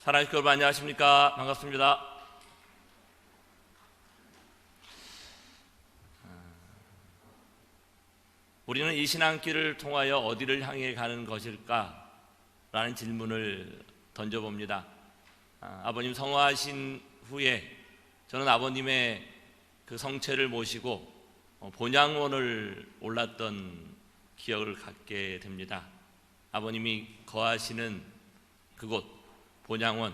사랑하는 여러분 안녕하십니까 반갑습니다. 우리는 이 신앙길을 통하여 어디를 향해 가는 것일까 라는 질문을 던져봅니다. 아, 아버님 성화하신 후에 저는 아버님의 그 성체를 모시고 어, 본향원을 올랐던 기억을 갖게 됩니다. 아버님이 거하시는 그곳 본향원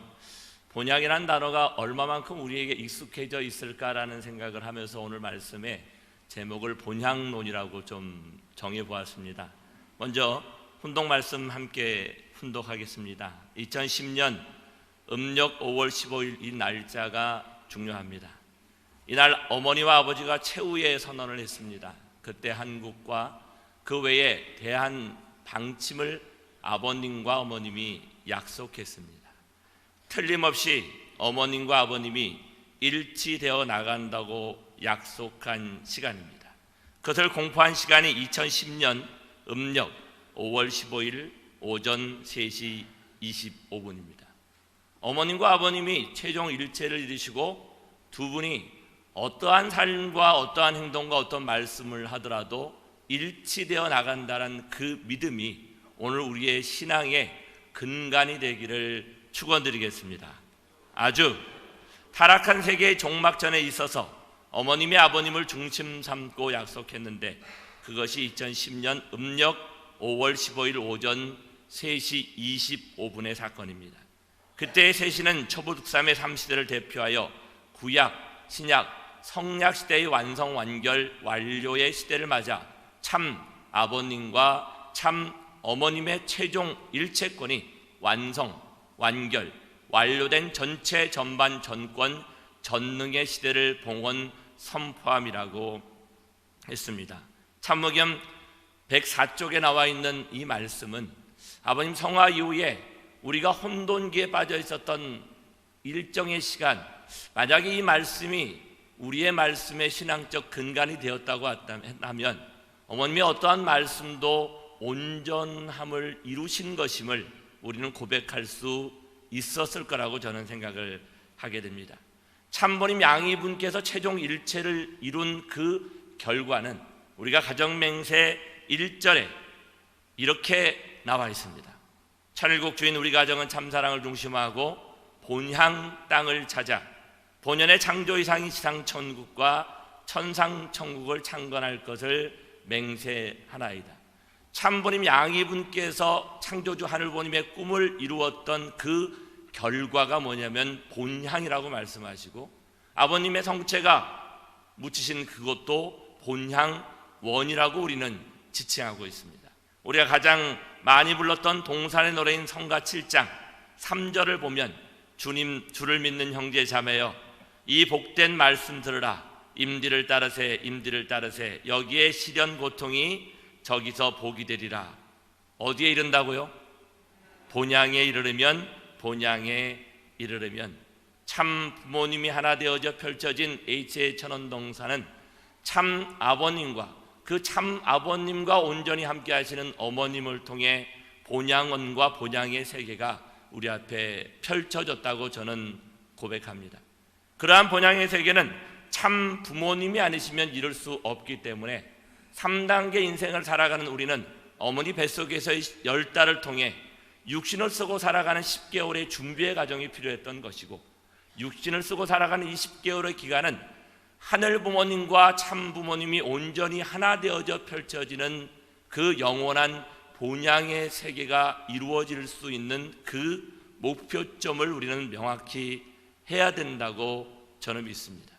본향이라는 단어가 얼마만큼 우리에게 익숙해져 있을까라는 생각을 하면서 오늘 말씀에 제목을 본향론이라고 좀 정해 보았습니다. 먼저 훈독 말씀 함께 훈독하겠습니다. 2010년 음력 5월 15일 이 날짜가 중요합니다. 이날 어머니와 아버지가 최후의 선언을 했습니다. 그때 한국과 그 외에 대한 방침을 아버님과 어머님이 약속했습니다. 틀림없이 어머님과 아버님이 일치되어 나간다고 약속한 시간입니다. 그것을 공포한 시간이 2010년 음력 5월 15일 오전 3시 25분입니다. 어머님과 아버님이 최종 일체를 이루시고 두 분이 어떠한 삶과 어떠한 행동과 어떤 말씀을 하더라도 일치되어 나간다는 그 믿음이 오늘 우리의 신앙의 근간이 되기를 축원드리겠습니다. 아주 타락한 세계의 종막전에 있어서 어머님이 아버님을 중심 삼고 약속했는데 그것이 2010년 음력 5월 15일 오전 3시 25분의 사건입니다. 그때의 세시는 초부득삼의 3시대를 대표하여 구약, 신약, 성약 시대의 완성 완결 완료의 시대를 맞아 참 아버님과 참 어머님의 최종 일체권이 완성, 완결, 완료된 전체 전반 전권 전능의 시대를 봉헌 선포함이라고 했습니다. 참모겸 104쪽에 나와 있는 이 말씀은 아버님 성화 이후에 우리가 혼돈기에 빠져 있었던 일정의 시간 만약에 이 말씀이 우리의 말씀의 신앙적 근간이 되었다고 한다면 어머님의 어떠한 말씀도 온전함을 이루신 것임을 우리는 고백할 수 있었을 거라고 저는 생각을 하게 됩니다. 참모님 양이분께서 최종 일체를 이룬 그 결과는 우리가 가정맹세 1절에 이렇게 나와 있습니다. 천일국 주인 우리 가정은 참사랑을 중심하고 본향 땅을 찾아 본연의 창조 이상인 지상 천국과 천상 천국을 창건할 것을 맹세하나이다. 참보님 양이분께서 창조주 하늘보님의 꿈을 이루었던 그 결과가 뭐냐면 본향이라고 말씀하시고 아버님의 성체가 묻히신 그것도 본향 원이라고 우리는 지칭하고 있습니다. 우리가 가장 많이 불렀던 동산의 노래인 성가 7장 3절을 보면 주님 주를 믿는 형제 자매여 이 복된 말씀 들으라 임디를 따르세 임디를 따르세 여기에 시련 고통이 저기서 복이 되리라 어디에 이른다고요? 본향에 이르려면 본향에 이르려면 참 부모님이 하나 되어져 펼쳐진 H의 천원동산은 참 아버님과 그 참 아버님과 온전히 함께 하시는 어머님을 통해 본향원과 본향의 세계가 우리 앞에 펼쳐졌다고 저는 고백합니다. 그러한 본향의 세계는 참 부모님이 아니시면 이룰 수 없기 때문에 3단계 인생을 살아가는 우리는 어머니 뱃속에서의 열 달을 통해 육신을 쓰고 살아가는 10개월의 준비의 과정이 필요했던 것이고 육신을 쓰고 살아가는 이 10개월의 기간은 하늘 부모님과 참 부모님이 온전히 하나 되어져 펼쳐지는 그 영원한 본향의 세계가 이루어질 수 있는 그 목표점을 우리는 명확히 해야 된다고 저는 믿습니다.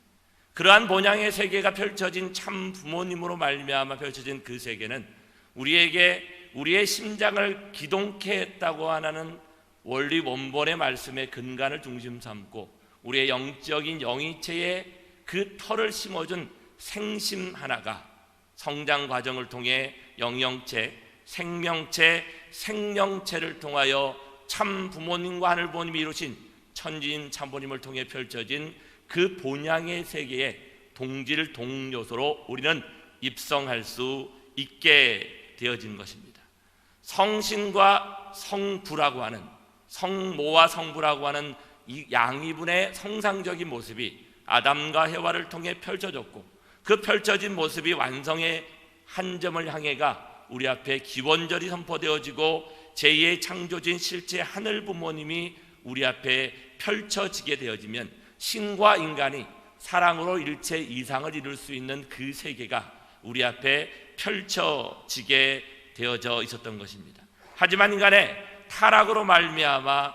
그러한 본향의 세계가 펼쳐진 참 부모님으로 말미암아 펼쳐진 그 세계는 우리에게 우리의 심장을 기동케 했다고 하는 원리 원본의 말씀의 근간을 중심 삼고 우리의 영적인 영이체에 그 털을 심어준 생심 하나가 성장 과정을 통해 영영체, 생명체, 생명체를 통하여 참 부모님과 하늘 부모님이 이루신 천지인 참부님을 통해 펼쳐진 그 본향의 세계에 동질 동요소로 우리는 입성할 수 있게 되어진 것입니다. 성신과 성부라고 하는 성모와 성부라고 하는 이 양이분의 성상적인 모습이 아담과 해와를 통해 펼쳐졌고 그 펼쳐진 모습이 완성의 한 점을 향해가 우리 앞에 기원절이 선포되어지고 제2의 창조진 실제 하늘 부모님이 우리 앞에 펼쳐지게 되어지면 신과 인간이 사랑으로 일체 이상을 이룰 수 있는 그 세계가 우리 앞에 펼쳐지게 되어져 있었던 것입니다. 하지만 인간의 타락으로 말미암아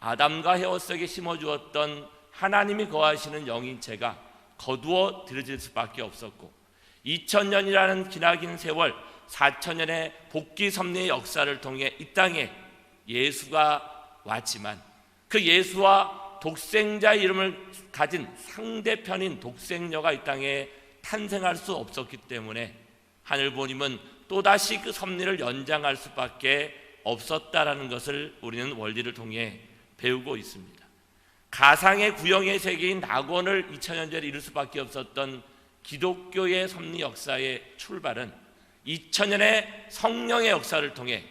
아담과 헤어 속에 심어 주었던 하나님이 거하시는 영인체가 거두어 들여질 수밖에 없었고 2000년이라는 기나긴 세월 4천년의 복귀 섭리의 역사를 통해 이 땅에 예수가 왔지만 그 예수와 독생자 이름을 가진 상대편인 독생녀가 이 땅에 탄생할 수 없었기 때문에 하늘 부모님은 또다시 그 섭리를 연장할 수밖에 없었다라는 것을 우리는 원리를 통해 배우고 있습니다. 가상의 구형의 세계인 낙원을 2000년 전에 이룰 수밖에 없었던 기독교의 섭리 역사의 출발은 2000년의 성령의 역사를 통해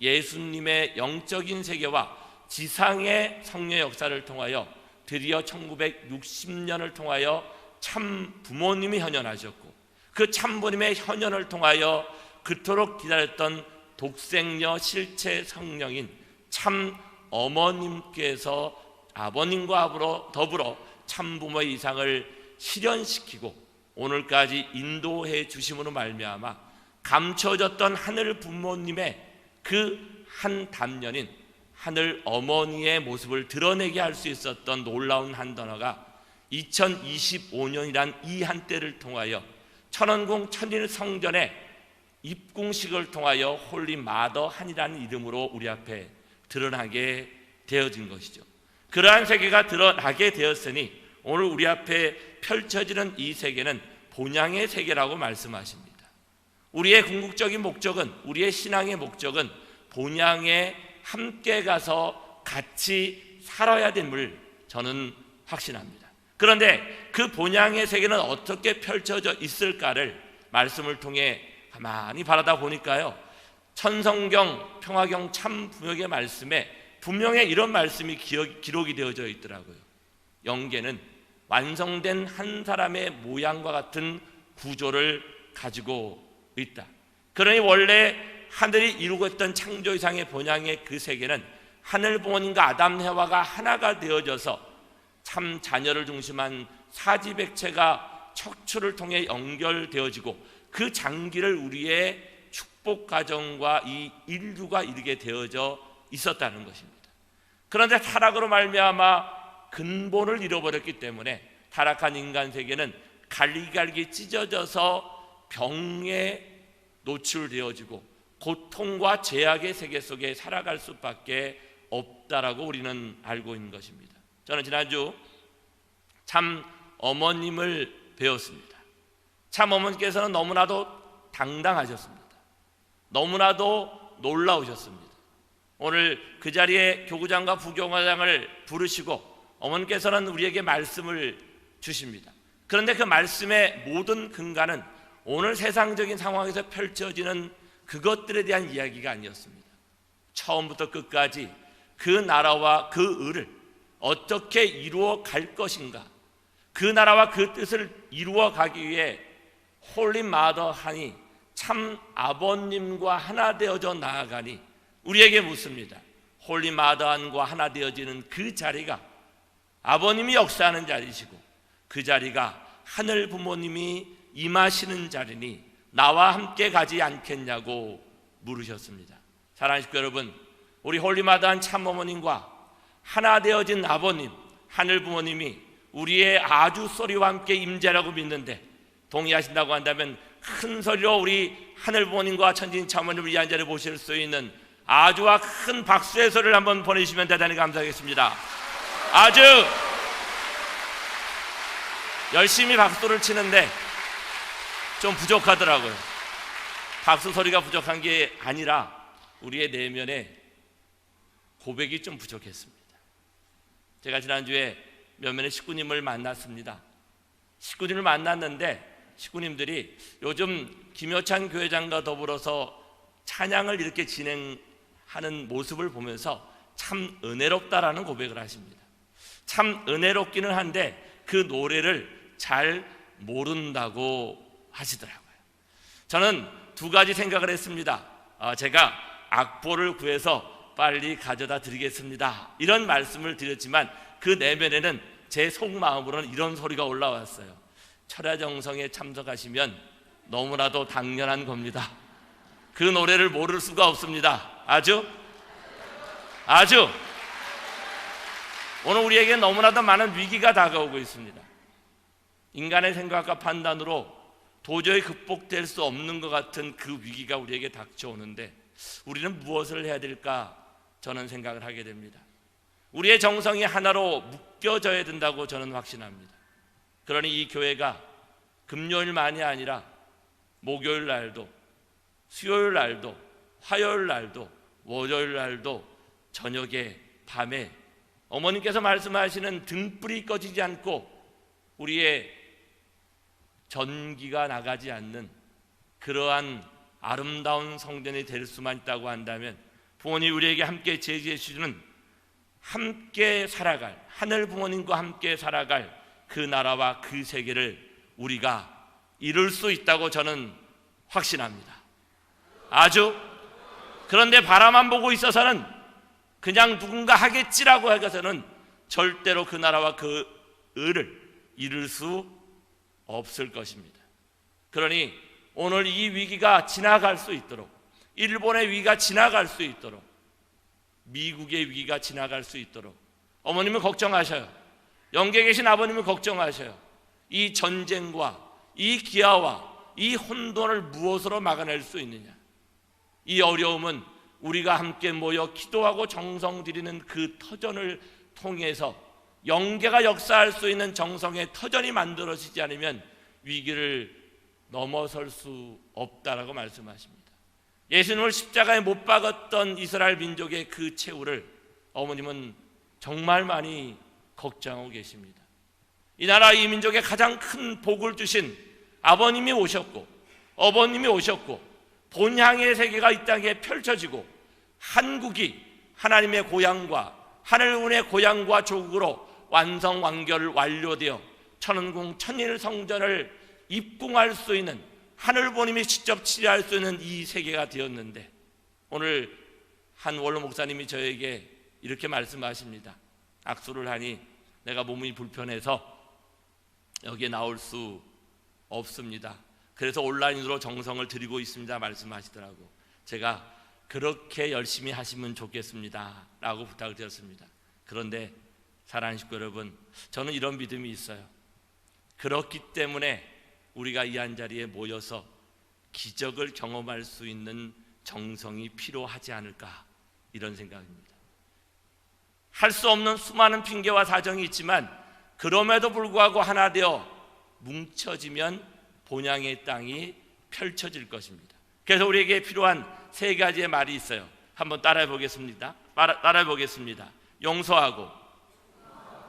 예수님의 영적인 세계와 지상의 성령의 역사를 통하여 드디어 1960년을 통하여 참 부모님이 현현하셨고 그 참부님의 현현을 통하여 그토록 기다렸던 독생녀 실체 성령인 참 어머님께서 아버님과 더불어, 더불어 참부모의 이상을 실현시키고 오늘까지 인도해 주심으로 말미암아 감춰졌던 하늘 부모님의 그 한 단면인 하늘 어머니의 모습을 드러내게 할 수 있었던 놀라운 한 단어가 2025년이란 이 한때를 통하여 천원궁 천일 성전의 입궁식을 통하여 홀리 마더 한이라는 이름으로 우리 앞에 드러나게 되어진 것이죠. 그러한 세계가 드러나게 되었으니 오늘 우리 앞에 펼쳐지는 이 세계는 본향의 세계라고 말씀하십니다. 우리의 궁극적인 목적은 우리의 신앙의 목적은 본향에 함께 가서 같이 살아야 됨을 저는 확신합니다. 그런데 그 본향의 세계는 어떻게 펼쳐져 있을까를 말씀을 통해 가만히 바라다 보니까요. 천성경 평화경 참부역의 말씀에 분명히 이런 말씀이 기록이 되어져 있더라고요. 영계는 완성된 한 사람의 모양과 같은 구조를 가지고 있다. 그러니 원래 하늘이 이루고 있던 창조 이상의 본향의 그 세계는 하늘 부모님과 아담 해와가 하나가 되어져서 참 자녀를 중심한 사지백체가 척추를 통해 연결되어지고 그 장기를 우리의 축복 가정과 이 인류가 이르게 되어져 있었다는 것입니다. 그런데 타락으로 말미암아 근본을 잃어버렸기 때문에 타락한 인간 세계는 갈기갈기 찢어져서 병에 노출되어지고 고통과 제약의 세계 속에 살아갈 수밖에 없다라고 우리는 알고 있는 것입니다. 저는 지난주 참 어머님을 배웠습니다. 참 어머니께서는 너무나도 당당하셨습니다. 너무나도 놀라우셨습니다. 오늘 그 자리에 교구장과 부교과장을 부르시고 어머니께서는 우리에게 말씀을 주십니다. 그런데 그 말씀의 모든 근간은 오늘 세상적인 상황에서 펼쳐지는 그것들에 대한 이야기가 아니었습니다. 처음부터 끝까지 그 나라와 그 을을 어떻게 이루어 갈 것인가, 그 나라와 그 뜻을 이루어 가기 위해 홀리 마더 하니 참 아버님과 하나 되어져 나아가니 우리에게 묻습니다. 홀리 마더한과 하나 되어지는 그 자리가 아버님이 역사하는 자리시고 그 자리가 하늘 부모님이 임하시는 자리니 나와 함께 가지 않겠냐고 물으셨습니다. 사랑하는 여러분, 우리 홀리마다한 참어머님과 하나 되어진 아버님, 하늘 부모님이 우리의 아주 소리와 함께 임재라고 믿는데 동의하신다고 한다면 큰 소리로 우리 하늘 부모님과 천진 참어님을 이 한자를 보실 수 있는 아주와 큰 박수의 소리를 한번 보내주시면 대단히 감사하겠습니다. 아주 열심히 박수를 치는데 좀 부족하더라고요. 박수 소리가 부족한 게 아니라 우리의 내면에 고백이 좀 부족했습니다. 제가 지난주에 몇몇의 식구님을 만났습니다. 식구님을 만났는데 식구님들이 요즘 김효찬 교회장과 더불어서 찬양을 이렇게 진행하는 모습을 보면서 참 은혜롭다라는 고백을 하십니다. 참 은혜롭기는 한데 그 노래를 잘 모른다고 하시더라고요. 저는 두 가지 생각을 했습니다. 어, 제가 악보를 구해서 빨리 가져다 드리겠습니다. 이런 말씀을 드렸지만 그 내면에는 제 속마음으로는 이런 소리가 올라왔어요. 철야정성에 참석하시면 너무나도 당연한 겁니다. 그 노래를 모를 수가 없습니다. 아주 아주 오늘 우리에게 너무나도 많은 위기가 다가오고 있습니다. 인간의 생각과 판단으로 도저히 극복될 수 없는 것 같은 그 위기가 우리에게 닥쳐오는데 우리는 무엇을 해야 될까 저는 생각을 하게 됩니다. 우리의 정성이 하나로 묶여져야 된다고 저는 확신합니다. 그러니 이 교회가 금요일만이 아니라 목요일 날도 수요일 날도 화요일 날도 월요일 날도 저녁에 밤에 어머님께서 말씀하시는 등불이 꺼지지 않고 우리의 전기가 나가지 않는 그러한 아름다운 성전이 될 수만 있다고 한다면 부모님 우리에게 함께 제시해 주시는 함께 살아갈 하늘 부모님과 함께 살아갈 그 나라와 그 세계를 우리가 이룰 수 있다고 저는 확신합니다. 아주 그런데 바라만 보고 있어서는 그냥 누군가 하겠지라고 해서는 절대로 그 나라와 그 을을 이룰 수 없을 것입니다. 그러니 오늘 이 위기가 지나갈 수 있도록 일본의 위기가 지나갈 수 있도록 미국의 위기가 지나갈 수 있도록 어머님은 걱정하셔요. 영계 계신 아버님은 걱정하셔요. 이 전쟁과 이 기아와 이 혼돈을 무엇으로 막아낼 수 있느냐? 이 어려움은 우리가 함께 모여 기도하고 정성 들이는 그 터전을 통해서 영계가 역사할 수 있는 정성의 터전이 만들어지지 않으면 위기를 넘어설 수 없다라고 말씀하십니다. 예수님을 십자가에 못 박았던 이스라엘 민족의 그 최후를 어머님은 정말 많이 걱정하고 계십니다. 이 나라 이 민족에 가장 큰 복을 주신 아버님이 오셨고 어버님이 오셨고 본향의 세계가 이 땅에 펼쳐지고 한국이 하나님의 고향과 하늘군의 고향과 조국으로 완성 완결 완료되어 천은궁 천일 성전을 입궁할 수 있는 하늘 보님이 직접 치료할 수 있는 이 세계가 되었는데 오늘 한 원로 목사님이 저에게 이렇게 말씀하십니다. 악수를 하니 내가 몸이 불편해서 여기에 나올 수 없습니다. 그래서 온라인으로 정성을 드리고 있습니다. 말씀하시더라고. 제가 그렇게 열심히 하시면 좋겠습니다. 라고 부탁을 드렸습니다. 그런데 사랑하는 식구 여러분, 저는 이런 믿음이 있어요. 그렇기 때문에 우리가 이 한 자리에 모여서 기적을 경험할 수 있는 정성이 필요하지 않을까 이런 생각입니다. 할 수 없는 수많은 핑계와 사정이 있지만 그럼에도 불구하고 하나 되어 뭉쳐지면 본향의 땅이 펼쳐질 것입니다. 그래서 우리에게 필요한 세 가지의 말이 있어요. 한번 따라해 보겠습니다. 따라해 보겠습니다. 용서하고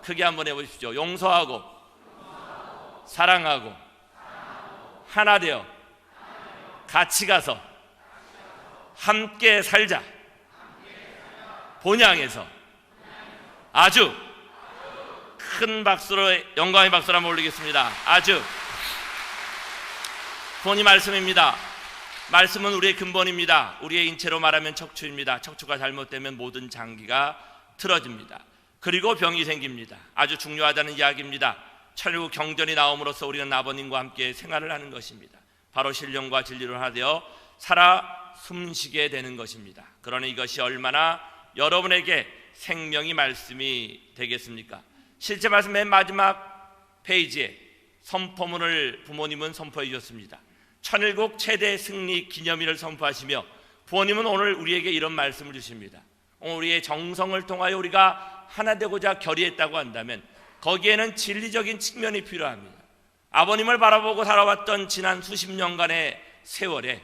크게 한번 해 보십시오. 용서하고 사랑하고 하나 되어 같이 가서 함께 살자. 본향에서 아주 큰 박수로 영광의 박수를 한번 올리겠습니다. 아주 본이 말씀입니다. 말씀은 우리의 근본입니다. 우리의 인체로 말하면 척추입니다. 척추가 잘못되면 모든 장기가 틀어집니다. 그리고 병이 생깁니다. 아주 중요하다는 이야기입니다. 천국 경전이 나옴으로써 우리는 아버님과 함께 생활을 하는 것입니다. 바로 신령과 진리로 하되어 살아 숨쉬게 되는 것입니다. 그러니 이것이 얼마나 여러분에게 생명이 말씀이 되겠습니까? 실제 말씀 맨 마지막 페이지에 선포문을 부모님은 선포해 주셨습니다. 천일국 최대 승리 기념일을 선포하시며 부모님은 오늘 우리에게 이런 말씀을 주십니다. 우리의 정성을 통하여 우리가 하나 되고자 결의했다고 한다면 거기에는 진리적인 측면이 필요합니다. 아버님을 바라보고 살아왔던 지난 수십 년간의 세월에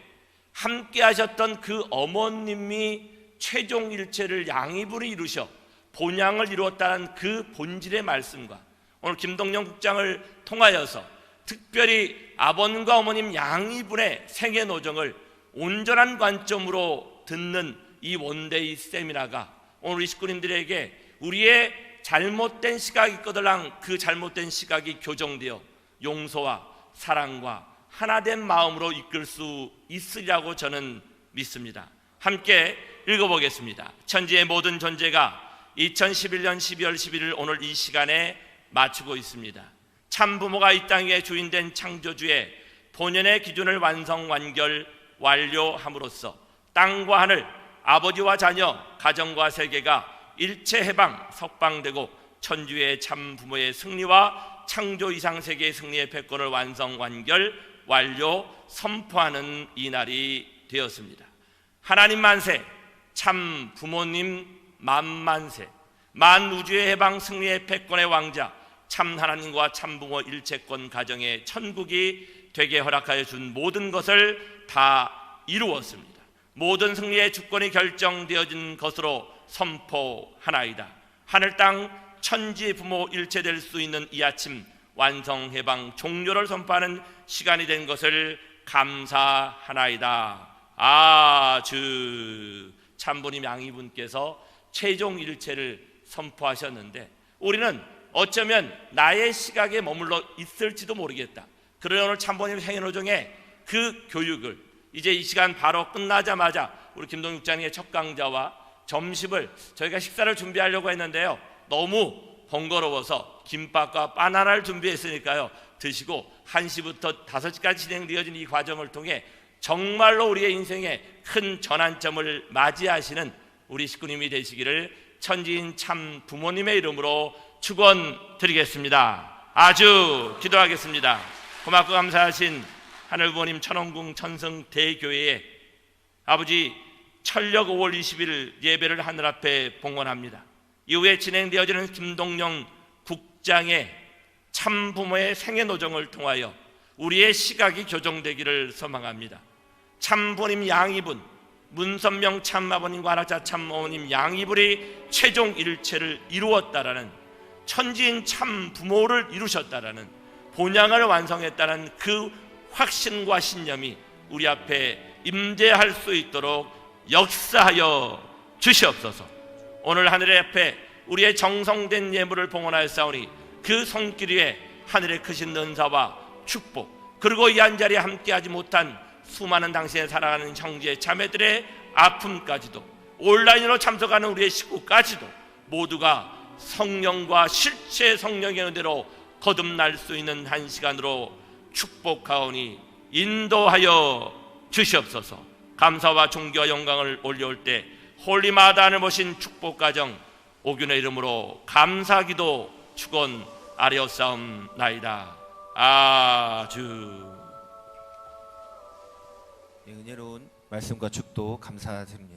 함께 하셨던 그 어머님이 최종 일체를 양입으로 이루셔 본향을 이루었다는 그 본질의 말씀과 오늘 김동영 국장을 통하여서 특별히 아버님과 어머님 양이분의 생애 노정을 온전한 관점으로 듣는 이 원데이 세미나가 오늘 우리 식구님들에게 우리의 잘못된 시각이 있거들랑 그 잘못된 시각이 교정되어 용서와 사랑과 하나된 마음으로 이끌 수 있으리라고 저는 믿습니다. 함께 읽어보겠습니다. 천지의 모든 존재가 2011년 12월 11일 오늘 이 시간에 마치고 있습니다. 참 부모가 이 땅의 주인된 창조주의 본연의 기준을 완성 완결 완료함으로써 땅과 하늘, 아버지와 자녀, 가정과 세계가 일체 해방, 석방되고 천주의 참 부모의 승리와 창조 이상 세계의 승리의 패권을 완성 완결 완료 선포하는 이 날이 되었습니다. 하나님 만세, 참 부모님 만만세, 만 우주의 해방 승리의 패권의 왕자, 참 하나님과 참 부모 일체권 가정의 천국이 되게 허락하여 준 모든 것을 다 이루었습니다. 모든 승리의 주권이 결정되어진 것으로 선포하나이다. 하늘 땅 천지 부모 일체될 수 있는 이 아침 완성 해방 종료를 선포하는 시간이 된 것을 감사하나이다. 아주 참부님 양이분께서 최종 일체를 선포하셨는데 우리는 어쩌면 나의 시각에 머물러 있을지도 모르겠다. 그러나 오늘 참부님 행여노정의 그 교육을 이제 이 시간 바로 끝나자마자 우리 김동 육장의 첫 강좌와 점심을 저희가 식사를 준비하려고 했는데요. 너무 번거로워서 김밥과 바나나를 준비했으니까요. 드시고 1시부터 5시까지 진행되어진 이 과정을 통해 정말로 우리의 인생에 큰 전환점을 맞이하시는 우리 식구님이 되시기를 천지인 참 부모님의 이름으로 축원드리겠습니다. 아주 기도하겠습니다. 고맙고 감사하신 하늘 부모님 천원궁 천성 대교회에 아버지 철력 5월 20일 예배를 하늘 앞에 봉헌합니다. 이후에 진행되어지는 김동영 국장의 참 부모의 생애 노정을 통하여 우리의 시각이 교정되기를 소망합니다. 참 부모님 양이분, 문선명 참 아버님과 하나자 참 어머님 양이분이 최종 일체를 이루었다라는 천지인 참 부모를 이루셨다라는 본향을 완성했다는 그 확신과 신념이 우리 앞에 임재할 수 있도록 역사하여 주시옵소서. 오늘 하늘의 앞에 우리의 정성된 예물을 봉헌하여 싸우니 그 손길 위에 하늘의 크신 은사와 축복 그리고 이 한 자리에 함께하지 못한 수많은 당신의 사랑하는 형제 자매들의 아픔까지도 온라인으로 참석하는 우리의 식구까지도 모두가 성령과 실체 성령의 은혜로 거듭날 수 있는 한 시간으로 축복하오니 인도하여 주시옵소서. 감사와 존귀와 영광을 올려올 때 홀리마다를 모신 축복 가정 오균의 이름으로 감사기도 축원 아뢰었사옵나이다. 아주 네, 은혜로운 말씀과 축도 감사드립니다.